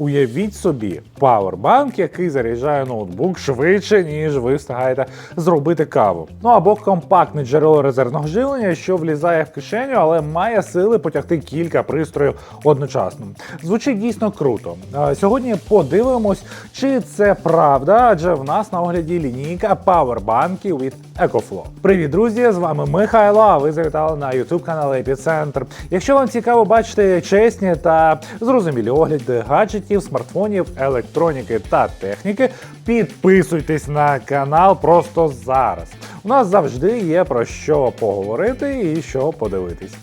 Уявіть собі, павербанк, який заряджає ноутбук швидше, ніж ви встигаєте зробити каву. Ну або компактне джерело резервного живлення, що влізає в кишеню, але має сили потягти кілька пристроїв одночасно. Звучить дійсно круто. Сьогодні подивимось, чи це правда, адже в нас на огляді лінійка павербанків від EcoFlow. Привіт, друзі! З вами Михайло. А ви завітали на YouTube канал Епіцентр. Якщо вам цікаво бачити чесні та зрозумілі огляди гаджетів, смартфонів, електроніки та техніки, підписуйтесь на канал просто зараз. У нас завжди є про що поговорити і що подивитись.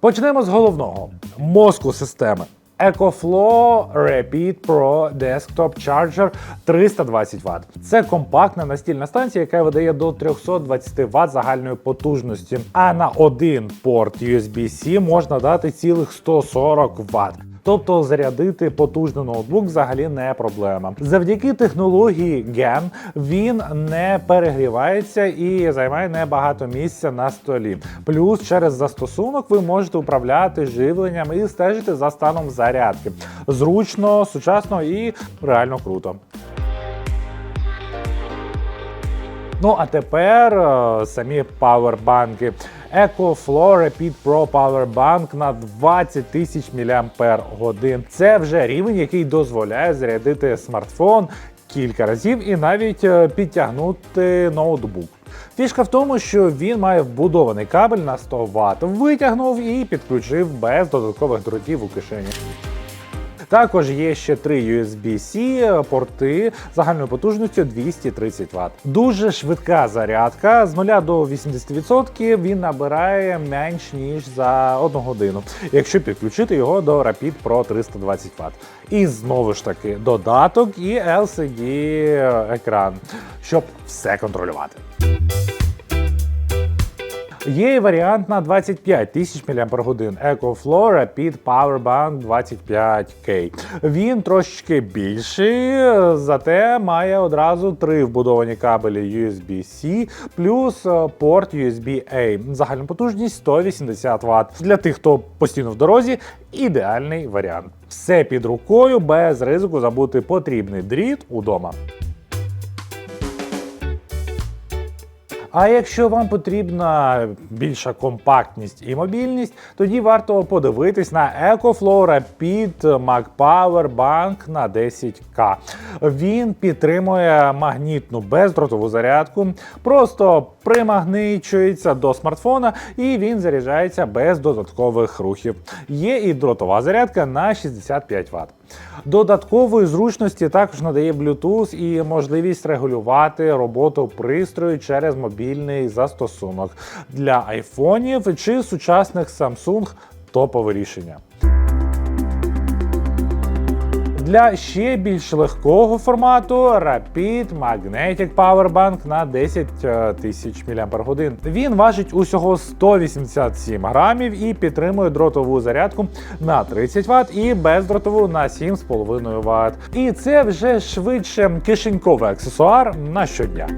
Почнемо з головного мозку системи. EcoFlow Rapid Pro Desktop Charger 320 Вт. Це компактна настільна станція, яка видає до 320 Вт загальної потужності. А на один порт USB-C можна дати цілих 140 Вт. Тобто зарядити потужний ноутбук взагалі не проблема. Завдяки технології GAN він не перегрівається і займає небагато місця на столі. Плюс через застосунок ви можете управляти живленням і стежити за станом зарядки. Зручно, сучасно і реально круто. Ну а тепер е, самі павербанки. EcoFlow Rapid Pro Powerbank на 20 тисяч мАч. Це вже рівень, який дозволяє зарядити смартфон кілька разів і навіть е, підтягнути ноутбук. Фішка в тому, що він має вбудований кабель на 100 Вт, витягнув і підключив без додаткових дротів у кишені. Також є ще три USB-C порти загальною потужністю 230 Вт. Дуже швидка зарядка з 0 до 80% він набирає менш ніж за 1 годину, якщо підключити його до Rapid Pro 320 Вт. І знову ж таки додаток і LCD екран, щоб все контролювати. Є варіант на 25 тисяч мАч EcoFlow Rapid Powerbank 25K. Він трошечки більший, зате має одразу три вбудовані кабелі USB-C плюс е, порт USB-A. Загальна потужність 180 Вт. Для тих, хто постійно в дорозі, ідеальний варіант. Все під рукою без ризику забути потрібний дріт удома. А якщо вам потрібна більша компактність і мобільність, тоді варто подивитись на EcoFlow Rapid Mac Power Bank на 10К. Він підтримує магнітну бездротову зарядку, просто примагничується до смартфона і він заряджається без додаткових рухів. Є і дротова зарядка на 65 Вт. Додаткової зручності також надає Bluetooth і можливість регулювати роботу пристрою через мобільний застосунок для айфонів чи сучасних Samsung топове рішення. Для ще більш легкого формату Rapid Magnetic Powerbank на 10 тисяч мАч. Він важить усього 187 грамів і підтримує дротову зарядку на 30 Вт і бездротову на 7,5 Вт. І це вже швидше кишеньковий аксесуар на щодня.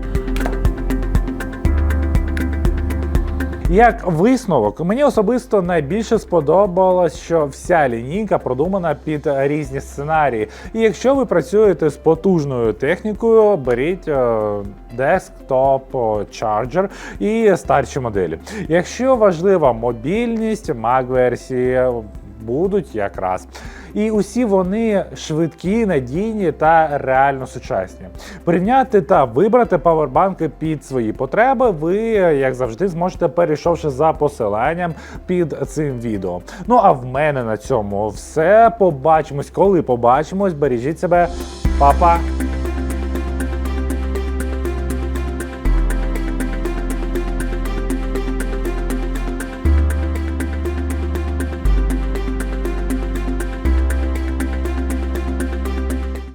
Як висновок, мені особисто найбільше сподобалось, що вся лінійка продумана під різні сценарії. І якщо ви працюєте з потужною технікою, беріть десктоп чарджер і старші моделі. Якщо важлива мобільність, Mac-версії будуть якраз. І усі вони швидкі, надійні та реально сучасні. Порівняти та вибрати павербанки під свої потреби, ви, як завжди, зможете перейшовши за посиланням під цим відео. Ну а в мене на цьому все. Побачимось, коли побачимось. Бережіть себе, Па-па!